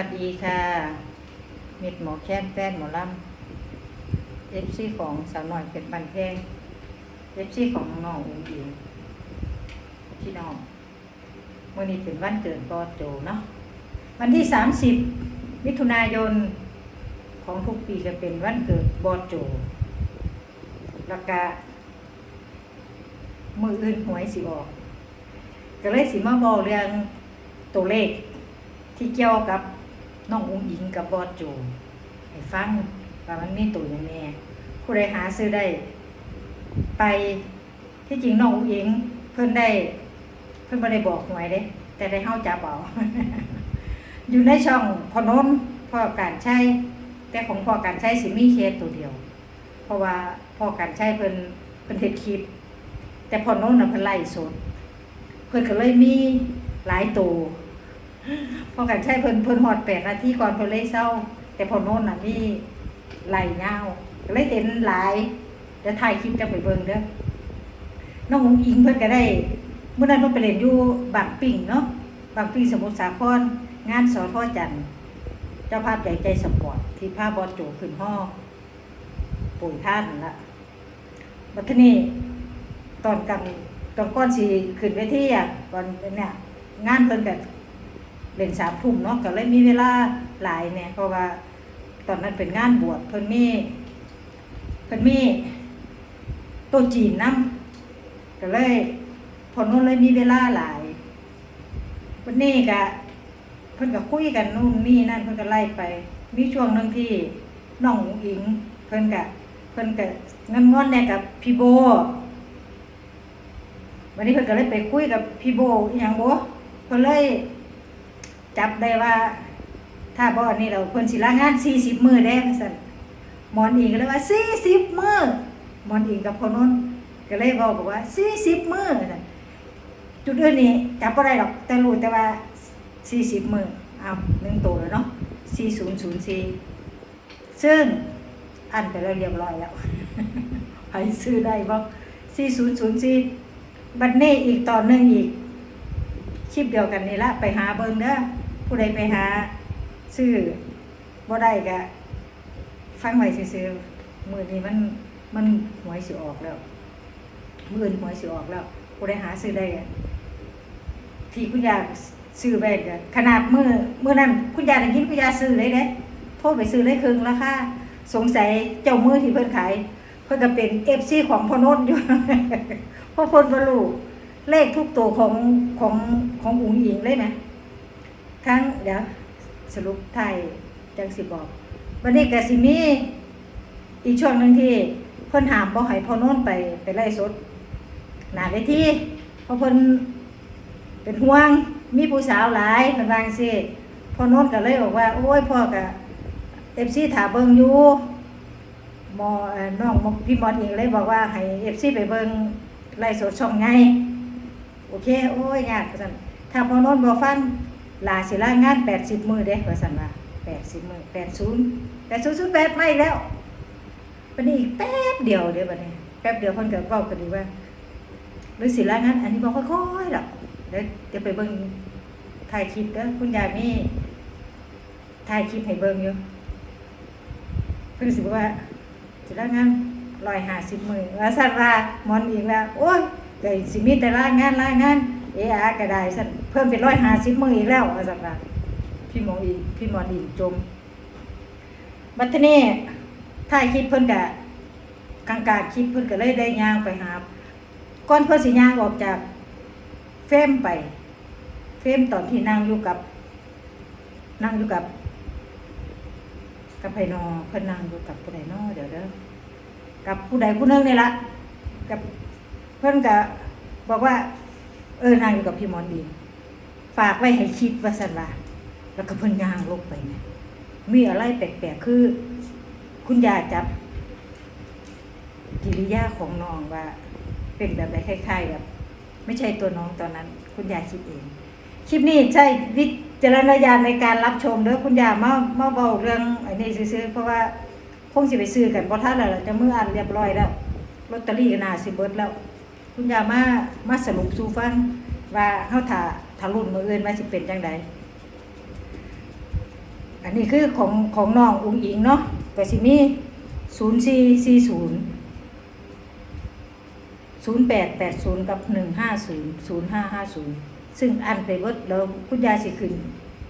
วัสดีค่ะ มิดหมอแค้นแฟนหมอลำเอฟซีของสาวหน่อยเป็นบันเพงเอฟซีของน้องอุ้งอิงพี่น้องวันนี้เป็นวันเกิดปอโจเนาะวันที่30มิถุนายนของทุกปีจะเป็นวันเกิดบอโจแล้วก็มืออื่นหวยสิออก ก็เลยสิมาบอกเรื่องตัวเลขที่เกี่ยวกับ น้องอุ้งอิงกับบอสโจให้ฟังว่ามันมีตัวย่างแน่ผู้ใดหาซื้อได้ ไปที่จริงน้องอุ้งอิงเพิ่นได้ เพิ่นบ่ได้บอกหวยเด้ แต่ได้เฮาจับเอาอยู่ในช่องพอนนพ่อการใช้แต่ของพ่อการใช้สิมีเคสตัวเดียว เพราะว่าพ่อการใช้เพิ่นเพิ่นเฮ็ดคลิป แต่พอนนน่ะเพิ่นไล่สดเพิ่นก็เลยมีหลายตัว พอกันใช้เพิ่นเพิ่นหอดแปดนาทีก่อนเพิ่นเลยเศร้า แต่พอโน่นน่ะมีไหลยาเลยเห็นหลายเดี๋ยวถ่ายคลิปจะไปเบิ่งเด้อน้ององอิงเพิ่นก็ได้เมื่อนั้นเพิ่นไปเล่นอยู่บางปิ่งเนาะบางปิ่งสมุทรสาครงานสอทอจันทร์เจ้าภาพใหญ่ใจสปอร์ตที่ภาพบอลโจขึ้นห้อปุ๋ยท่านละบัดทีนี้ตอนกลางตอนก้อนสิขึ้นเวทีอะก่อนเนี่ยงานเพิ่นก็ เล่นสามทุ่มเนาะก็เลยมีเวลาหลายเนี่ยเพราะว่าตอนนั้นเป็นงานบวชเพิ่นมีเพิ่นมีโตจีนนํก็เลยพอนู้นเลยมีเวลาหลายวันนี้ก็เพิ่นก็คุยกันนู่นนี่นั่นเพิ่นก็ไล่ไป มีช่วงหนึงที่น้องอิง เพิ่นก็เพิ่นก็เงินงอนๆแน่กับพี่โบ วันนี้เพิ่นก็เลยไปคุยกับพี่โบอย่างบ่เพิ่นเลย จับได้ว่า ถ้าบ่อนนี้เราเพิ่นสิลางาน40มื้อเด้ว่าซั่นหมอนอิงก็เลยว่า40มื้อหมอนอิงกับพ่อนนท์ก็เลยเว้าบอกว่า40มื้อว่าซั่นจุดอื่นนี่จับบ่ได้หรอกแต่รู้แต่ว่า40มื้อเอาหนึ่งตัวแล้วเนาะ4004ซึ่งอันไปแล้วเรียบร้อยแล้วใครซื้อได้บ่4004บัดนี้อีกตอนหนึ่งอีกคลิปเดียวกันนี่ละไปหาเบิงเด้อ ผู้ใดไปหา ซื้อบ่ได้ก็ฟังไว้ซื่อๆมือนี้มันมันหวยสิออกแล้วมืออื่นหวยสิออกแล้วผู้ใดหาซื้อได้ก็ที่คุณยาซื้อไว้ก็ขนาดมื้อมื้อนั้นคุณยาได้ยินคุณยาซื้อเลยเด้โทรไปซื้อเลยครึ่งราคาสงสัยเจ้ามือที่เพิ่นขายเพิ่นก็เป็น FC ของพ่อโนนท์อยู่พราะเพิ่นบ่รู้เลขทุกตัวของของของอุ๋งอิงเลยไหม ทั้งเดี๋ยวสรุปไทยจังสิบอก วันนี้กสิมีอีกช่วงหนึ่งที่เพิ่นหามบ่ให้พ่อโน้นไปไปไล่สดหนาเวทีเพราะเพิ่นเป็นห่วงมีผู้สาวหลายเพิ่นวางสิพ่อโน้นก็เลยบอกว่า โอ้ยพ่อกับเอฟซีถาเบิงอยู่มอเอ่อน้องพี่มอนเองเลยบอกว่าให้เอฟซีไปเบิงไล่สดช่องไง โอเค โอ้ยยากว่าซั่นถ้าพอโนนบ่ฟัน ลาสิลางาน80มื้อเด้ว่าซั่นว่า80มื้อ80 8008มาอีกแปดไม่แล้วบัดนี้อีกแป๊บเดียวเด้บัดนี้แป๊บเดียวเพิ่นก็เว้ากันดีว่าหรือสิลางานอันนี้บ่ค่อยๆหรอกเดี๋ยวเดี๋ยวไปเบิ่งถ่ายคลิปเด้อคุณยายมีถ่ายคลิปให้เบิ่งอยู่เพิ่นสิบอกว่าสิลางาน150มื้อว่าซั่นว่า มอนอีกแล้ว โอ้ยก็สิมีแต่รางานรางาน เออาก็ได้สันเพิ่มเป็นร้อยห้าสิบมืออีกแล้วว่าสั่นว่าพี่หมองอีพี่หมอนอีจมบัดทีนี้ถ่ายคลิปเพิ่นกะกลางๆคลิปเพิ่นก็เลยได้ย่างไปหาก่อนเพิ่นสิย่างออกจากเฟมไป เฟมตอนที่นั่งอยู่กับ นั่งอยู่กับ กับไผนอเพิ่นนั่งอยู่กับผู้ใดนอเดี๋ยวเด้อกับผู้ใดผู้นึงนี่ละกับเพิ่นก็บอกว่า เออนางอยู่กับพี่หมอนดี ฝากไว้ให้คิดว่าสันว่าแล้วก็เพิ่นย่างลงไปนะมีอะไรแปลกๆคือ คุณยายจับ กิริยาของน้องว่า เป็นแบบไหนคล้ายๆแบบไม่ใช่ตัวน้องตอนนั้น คุณยายคิดเอง คลิปนี้ใช่วิจารณญาณในการรับชมเด้อคุณยายมามาเบาเรื่องไอ้นี่ซื้อๆเพราะว่าคงสิไปซื้อกันเพราะท่านแล้วล่ะจะเมื่ออันเรียบร้อยแล้วลอตเตอรี่ก็น่าสิเบิดแล้ว คุณยามามาสรุปสู่ฟังว่าเฮาถ้าถ้ารุ่นมื้ออื่นว่าสิเป็นจังไดอันนี้คือของของน้องอุ้งอิงเนาะก็สิมีศูนย์สี่สี่ศูนย์ศูนย์แปดแปดศูนย์กับหนึ่งห้าศูนย์ศูนย์ห้าห้าศูนย์ซึ่งอันไปเบิดแล้วคุณยายสิขึ้น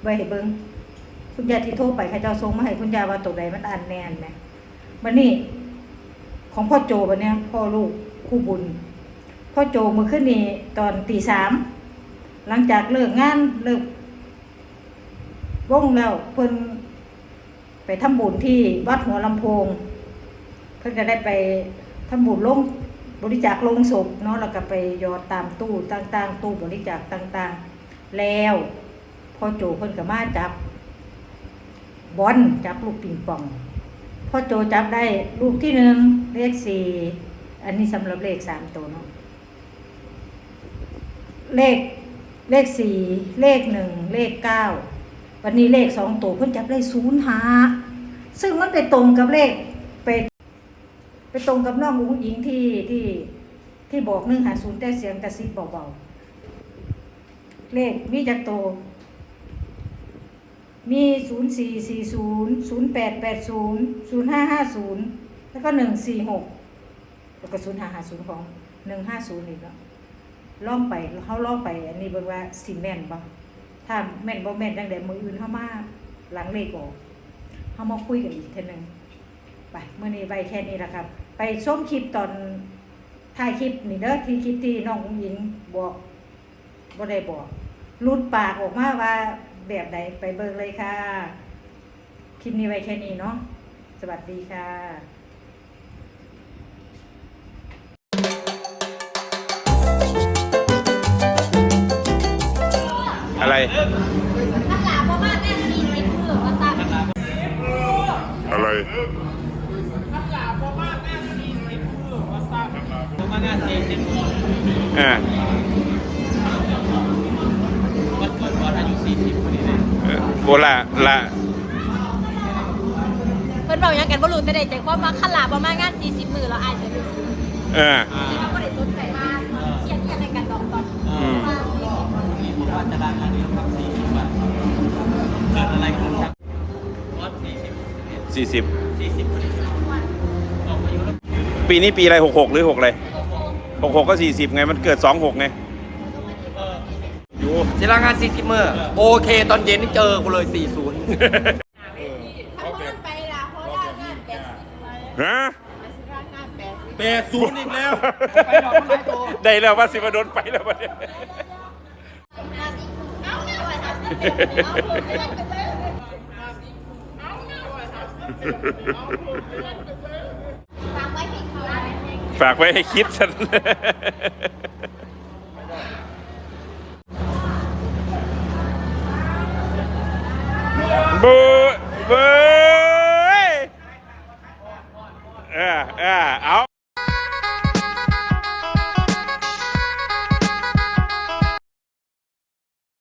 ไว้ให้เบิ้งคุณยายที่โทรไปเขาเจ้าส่งมาให้คุณยายว่าตัวใดมันอันแน่นไหมวันนี้ของพ่อโจวันเนี้ยพ่อลูกคู่บุญ พ่อโจมือขึ้นนี่ตอนตีสามหลังจากเลิกงานเลิกวงแล้วเพิ่นไปทำบุญที่วัดหัวลำโพง เพิ่นก็ได้ไปทำบุญลงบริจาคลงศพเนาะแล้วก็ไปยอดตามตู้ต่างๆ ตู้บริจาคต่างๆ แล้วพ่อโจเพิ่นก็มาจับบอลจับลูกปิงปองพ่อโจจับได้ลูกที่หนึ่งเลขสี่อันนี้สำหรับเลขสามตัวเนาะ เลขเลขสี่เลขหนึ่งเลขเก้าวันนี้เลขสองตัวเพิ่นจับได้ศูนย์หาซึ่งมันไปตรงกับเลขไปไปตรงกับน้องอุ้งอิงที่ที่ที่บอกหนึ่งหาศูนย์แต่เสียงกระซิบเบาๆเลขมีจักโต มีศูนย์สี่สี่ศูนย์ศูนย์แปดแปดศูนย์ศูนย์ห้าห้าศูนย์แล้วก็หนึ่งสี่หกแล้วก็ศูนย์ห้าห้าศูนย์ของหนึ่งห้าศูนย์อีกแล้ว ล่องไปเขาล่องไป อันนี้บิ่งว่าสิแม่นบ่ถ้าแม่นบ่แม่นจังไดมืออื่นเขามาหลังเลขออกเขามาคุยกันอีกเทีนึงไปเมื่อนี้ไปแค่นี้ละครับ ไปชมคลิปตอนถ่ายคลิปนี่เด้อที่คลิปที่น้องอุ้งยิงบอกบ่ได้บอกหลุดปากออกมาว่าแบบใดไปเบิ่งเลยค่ะ คลิปนี้ไว้แค่นี้เนาะสวัสดีค่ะ อะไรถ้าหลาเพราะว่าแม่สี่สิบมือว่าสั่นอะไรอ่าวันเกิดบอลอายุ40พอดีเลยเออโบละละเพิ่นบอกหยังกันบ่รู้แต่ได้ใจความว่าขันหลาประมาณงาน40มือแล้วอาจจะรู้สึกเออ สี่สิบ40พอดีออกมาอยู่แล้วปีนี้ปีอะไรหกหกหรือหกอะไรหกหกก็สี่สิบไงมันเกิดสองหกไงอยู่เสร็จแล้วงาน40เมื่อโอเค ตอนเย็นนี่เจอกูเลย40ถ้าเพิ่นไปล่ะเพราะว่างาน80มาแล้วฮะงาน80แปดศูนย์อีกแล้วไปดอกไม้โตได้แล้วว่าสิมาโดนไปแล้ววันนี้เอาหน้าไว้ทำเป็นเอาเพิ่ ฝากไว้ให้คิดฉันบูบูเออเออเอา